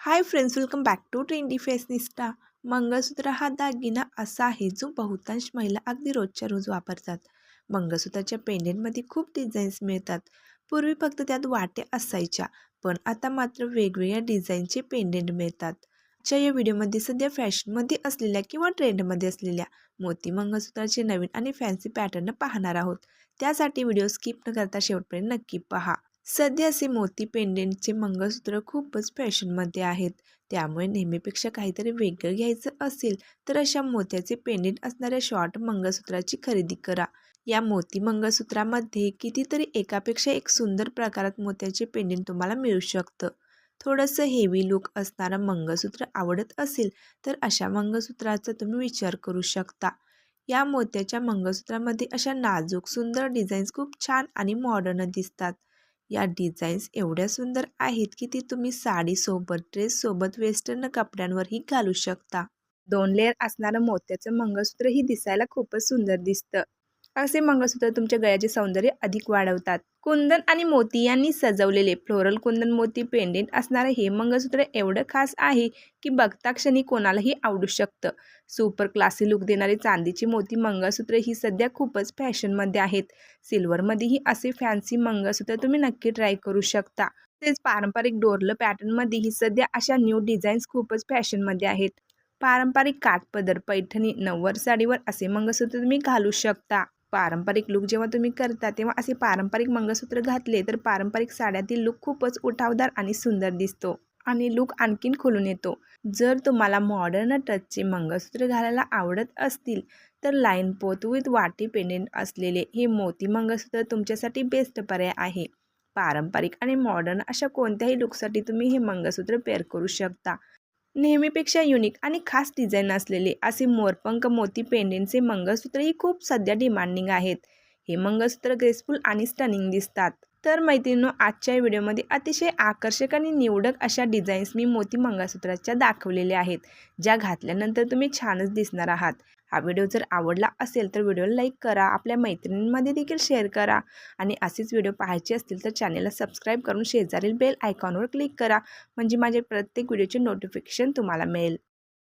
Hi friends welcome back to trendy fashionista mangalsutra हा दागिना असा आहे जो बहुतांश महिला अगदी रोजच्या रोज वापरतात. मंगळसूत्राच्या पेंडेंटमध्ये खूप डिझाईन्स मिळतात. पूर्वी फक्त त्यात वाटे असायच्या पण आता मात्र वेगवेगळ्या डिझाईनचे पेंडेंट मिळतात. आजच्या या व्हिडिओमध्ये सध्या फॅशनमध्ये असलेल्या किंवा ट्रेंडमध्ये असलेल्या मोती मंगळसूत्राचे नवीन आणि फॅन्सी पॅटर्न पाहणार आहोत. त्यासाठी व्हिडिओ स्किप न करता शेवटपर्यंत नक्की पहा. सध्या असे मोती पेंडेंटचे मंगळसूत्र खूपच फॅशनमध्ये आहेत. त्यामुळे नेहमीपेक्षा काहीतरी वेगळं घ्यायचं असेल तर अशा मोत्याचे पेंडेंट असणाऱ्या शॉर्ट मंगळसूत्राची खरेदी करा. या मोती मंगळसूत्रामध्ये कितीतरी एकापेक्षा एक सुंदर प्रकारात मोत्याचे पेंडेंट तुम्हाला मिळू शकतं. थोडंसं हेवी लुक असणारं मंगळसूत्र आवडत असेल तर अशा मंगळसूत्राचा तुम्ही विचार करू शकता. या मोत्याच्या मंगळसूत्रामध्ये अशा नाजूक सुंदर डिझाईन्स खूप छान आणि मॉडर्न दिसतात. या डिझाईन्स एवढ्या सुंदर आहेत की ती तुम्ही साडीसोबत ड्रेससोबत वेस्टर्न कपड्यांवरही घालू शकता. दोन लेअर असणारं मोत्याचं मंगळसूत्रही दिसायला खूपच सुंदर दिसतं. असे मंगळसूत्र तुमच्या गळ्याचे सौंदर्य अधिक वाढवतात. कुंदन आणि मोती यांनी सजवलेले फ्लोरल कुंदन मोती पेंडेंट असणारे हे मंगळसूत्र एवढं खास आहे की बघता क्षणी कोणालाही आवडू शकतं. सुपर क्लासी लुक देणारे चांदीची मोती मंगळसूत्र ही सध्या खूपच फॅशनमध्ये आहेत. सिल्वरमध्येही असे फॅन्सी मंगळसूत्र तुम्ही नक्की ट्राय करू शकता. तसेच पारंपरिक डोरलं पॅटर्नमध्येही सध्या अशा न्यू डिझाईन्स खूपच फॅशनमध्ये आहेत. पारंपरिक काठपदर पैठणी नव्वद साडीवर असे मंगळसूत्र तुम्ही घालू शकता. पारंपरिक लुक जेव्हा तुम्ही करता तेव्हा असे पारंपरिक मंगळसूत्र घातले तर पारंपरिक साड्यातील लुक खूपच उठावदार आणि सुंदर दिसतो आणि लुक आणखीन खुलून येतो. जर तुम्हाला मॉडर्न टचचे मंगळसूत्र घालायला आवडत असतील तर लाईन पोत विथ वाटी पेंडेंट असलेले हे मोती मंगळसूत्र तुमच्यासाठी बेस्ट पर्याय आहे. पारंपरिक आणि मॉडर्न अशा कोणत्याही लुकसाठी तुम्ही हे मंगळसूत्र पेअर करू शकता. नेहमीपेक्षा युनिक आणि खास डिझाईन असलेले असे मोरपंक मोती पेंडेंटचे मंगळसूत्रही खूप सध्या डिमांडिंग आहेत. हे मंगळसूत्र ग्रेसफुल आणि स्टनिंग दिसतात. तर मैत्रिणींनो आजच्या व्हिडिओमध्ये अतिशय आकर्षक आणि निवडक अशा डिझाईन्स मी मोती मंगळसूत्राच्या दाखवलेल्या आहेत ज्या घातल्यानंतर तुम्ही छानच दिसणार आहात. हा व्हिडिओ जर आवडला असेल तर व्हिडिओला लाईक करा आपल्या मैत्रिणींमध्ये देखील शेअर करा आणि असेच व्हिडिओ पाहायचे असतील तर चॅनलला सबस्क्राईब करून शेजारील बेल आयकॉनवर क्लिक करा म्हणजे माझे प्रत्येक व्हिडिओचे नोटिफिकेशन तुम्हाला मिळेल.